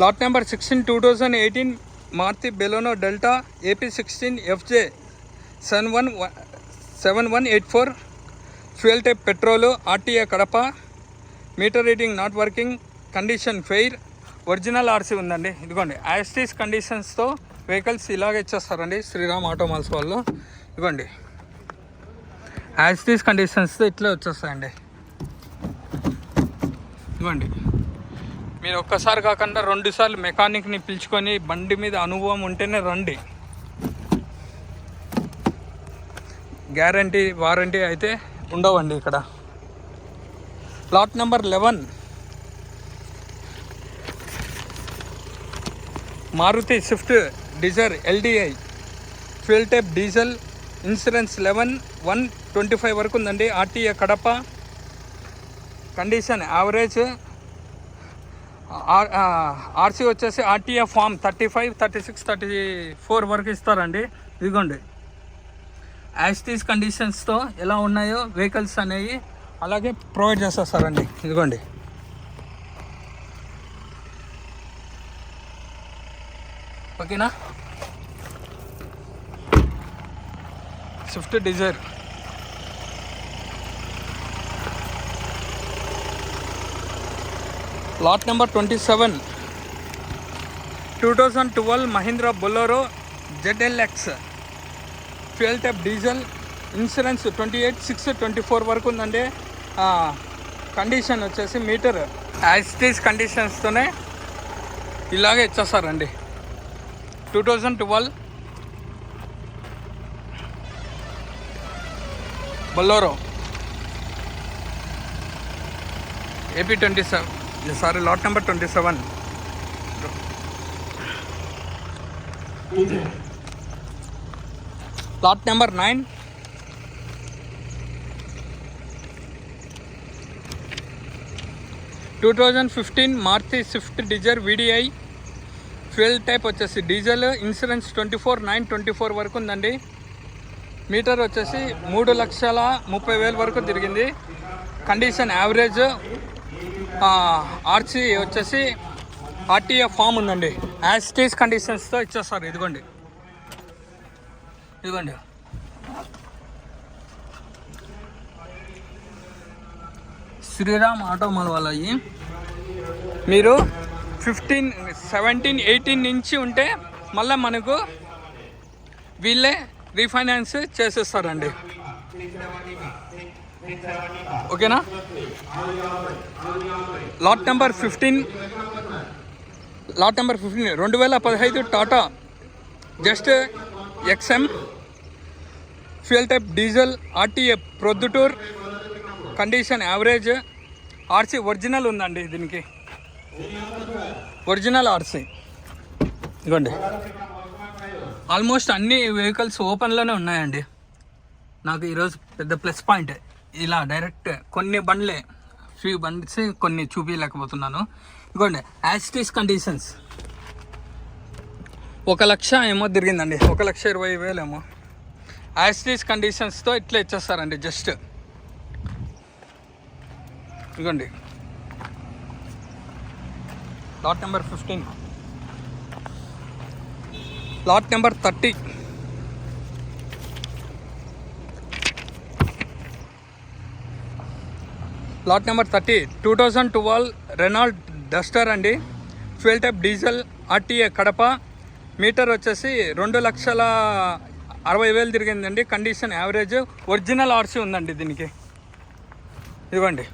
Lot number sixteen two thousand eighteen Maruti Baleno Delta AP sixteen FJ seven one seven one eight four fuel type petrol RTA Kadapa meter reading not working condition fair original RC ఉందండి. ఇదిగోండి యాస్టీస్ కండిషన్స్తో vehicles ఇలాగే ఇచ్చేస్తారండి శ్రీరామ్ ఆటోమాల్స్ వాళ్ళు. ఇదిగోండి యాస్టీస్ కండిషన్స్తో ఇట్లే వచ్చేస్తాయండి. ఇదిగోండి. మీరు ఒక్కసారి కాకుండా రెండుసార్లు మెకానిక్ని పిలుచుకొని బండి మీద అనుభవం ఉంటేనే రండి. గ్యారంటీ వారంటీ అయితే ఉండవండి ఇక్కడ. Lot number eleven. Maruti Swift Dzire LDI. Fuel type diesel insurance eleven one twenty five వరకు ఉందండి. RTA Kadapa. Condition average RC వచ్చేసి RTA form thirty five thirty six thirty four వరకు ఇస్తారండి. ఇదిగోండి. యాస్టీస్ కండిషన్స్తో ఎలా ఉన్నాయో వెహికల్స్ అనేవి అలాగే ప్రొవైడ్ చేస్తారండి ఇదిగోండి. ఓకేనా Swift Dzire lot number twenty seven two thousand twelve Mahindra Bolero ZLX fuel type diesel insurance twenty eight six twenty four వరకు ఉందండి. కండిషన్ వచ్చేసి మీటర్ యాజిటీస్ కండిషన్స్తోనే ఇలాగే ఇచ్చేస్తారండి. Two thousand twelve Bolero AP twenty seven sorry lot number twenty seven lot number nine two thousand fifteen Maruti Swift Dzire VDI fuel type వచ్చేసి diesel insurance twenty four nine twenty four వరకు ఉందండి. Metre వచ్చేసి మూడు లక్షల ముప్పై వేల వరకు తిరిగింది. కండిషన్ యావరేజ్ ఆర్సీ వచ్చేసి ఆర్టీఏ ఫామ్ ఉందండి. యాస్టీస్ కండిషన్స్తో ఇచ్చేస్తారు ఇదిగోండి. ఇదిగోండి. శ్రీరామ్ ఆటోమాల్ వాళ్ళవి మీరు ఫిఫ్టీన్ సెవెంటీన్ ఎయిటీన్ నుంచి ఉంటే మళ్ళీ మనకు వీళ్ళే రీఫైనాన్స్ చేసేస్తారండి. ఓకేనా? Lot number fifteen lot number fifteen రెండు వేల పదహైదు Tata Zest XM fuel type diesel RTA Proddatur condition average RC original ఉందండి దీనికి. ఒరిజినల్ ఆర్సీ ఇదిగోండి. ఆల్మోస్ట్ అన్ని వెహికల్స్ ఓపెన్లోనే ఉన్నాయండి. నాకు ఈరోజు పెద్ద ప్లస్ పాయింటే ఇలా డైరెక్ట్ కొన్ని బండ్లే. ఫ్యూ బండ్స్ కొన్ని చూపించలేకపోతున్నాను ఇదిగోండి యాసిటీస్ కండిషన్స్ ఒక లక్ష ఏమో తిరిగిందండి. ఒక లక్ష ఇరవై వేలేమో యాసిటీస్ కండిషన్స్తో ఇట్లా ఇచ్చేస్తారండి జస్ట్ ఇదిగోండి lot number fifteen lot number thirty lot number thirty two thousand twelve Renault Duster అండి. Fuel type diesel RTA Kadapa. Meter వచ్చేసి రెండు లక్షల అరవై వేలు తిరిగిందండి. కండిషన్ యావరేజ్ ఒరిజినల్ ఆర్సీ ఉందండి దీనికి. ఇదిగోండి.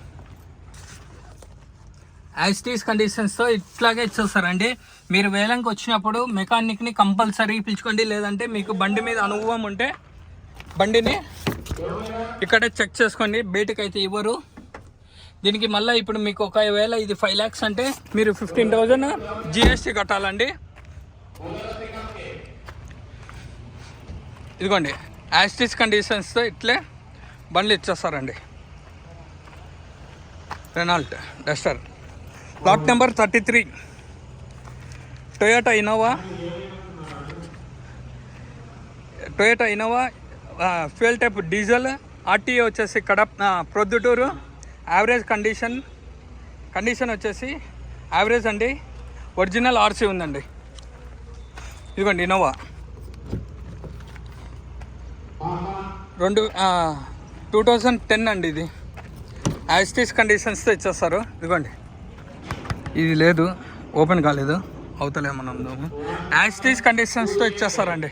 యాజ్టీస్ కండిషన్స్తో ఇట్లాగే ఇచ్చేస్తారండి. మీరు వేలంకి వచ్చినప్పుడు మెకానిక్ని కంపల్సరీ పిలుచుకోండి. లేదంటే మీకు బండి మీద అనుభవం ఉంటే బండిని ఇక్కడే చెక్ చేసుకోండి. బయటకు అయితే ఇవ్వరు. దీనికి మళ్ళీ ఇప్పుడు మీకు ఒకవేళ ఇది ఫైవ్ ల్యాక్స్ అంటే మీరు ఫిఫ్టీన్ థౌజండ్ జిఎస్టీ కట్టాలండి. ఇదిగోండి యాస్టిస్ కండిషన్స్తో ఇట్లే బండ్లు ఇచ్చేస్తారండి. Renault Duster lot number thirty three Toyota Innova Toyota Innova fuel type diesel RTA వచ్చేసి Kadapa Proddatur. Average condition condition వచ్చేసి యావరేజ్ అండి ఒరిజినల్ ఆర్సీ ఉందండి. ఇదిగోండి ఇన్నోవా రెండు టూ థౌజండ్ టెన్ అండి ఇది. యాస్టీస్ కండిషన్స్తో ఇచ్చేస్తారు ఇదిగోండి. ఇది లేదు ఓపెన్ కాలేదు అవతలేమన్నా ఉందాము యాస్టీస్ కండిషన్స్తో ఇచ్చేస్తారండి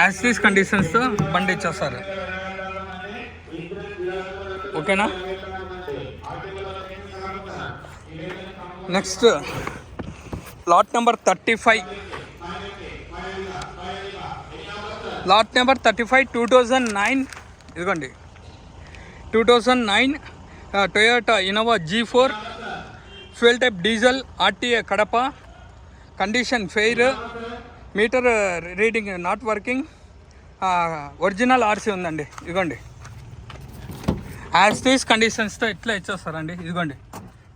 యాసిస్ కండిషన్స్తో బండి ఇచ్చేస్తారు. ఓకేనా? Next lot number thirty five lot number thirty five two thousand nine ఇదిగోండి two thousand nine Toyota Innova G four fuel type diesel RTA Kadapa condition fair meter reading not working. Original RC ఉందండి. ఇదిగోండి as తీస్ కండిషన్స్తో ఇట్లా ఇచ్చేస్తారండి. ఇదిగోండి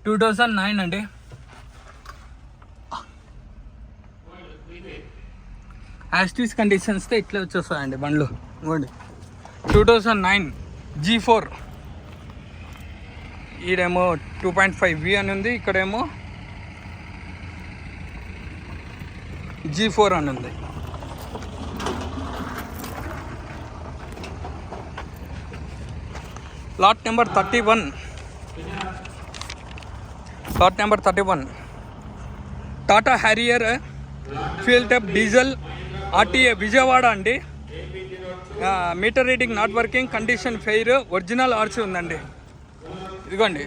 two thousand nine అండి. యాస్టీస్ కండిషన్స్తో ఇట్లా వచ్చేస్తాయండి బండ్లు. ఇవ్వండి two thousand nine G four ఈడేమో two point five V అని ఉంది. ఇక్కడేమో జీ ఫోర్ అని ఉంది. Lot number thirty one lot number thirty one Tata Harrier fuel type diesel RTA Vijayawada అండి meter reading not working condition fair original RC ఉందండి. ఇదిగోండి.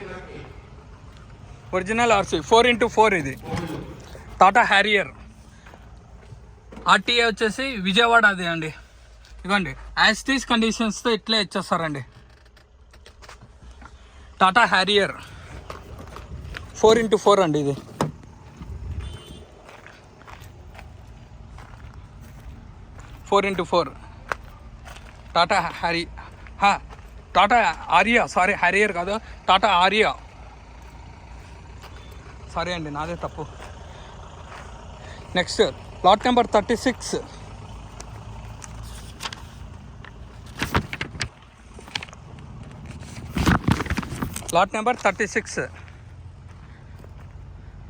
Original RC four into four ఇది. Tata Harrier RTA వచ్చేసి విజయవాడ అదే అండి. ఇవ్వండి యాస్టీస్ కండిషన్స్తో ఇట్లే ఇచ్చేస్తారండి. Tata Harrier four into four అండి ఇది. Four into four Tata Harrier Tata Aria sorry Harrier కాదు టాటా ఆరియా సారీ అండి నాదే తప్పు. Next lot number thirty six lot number thirty six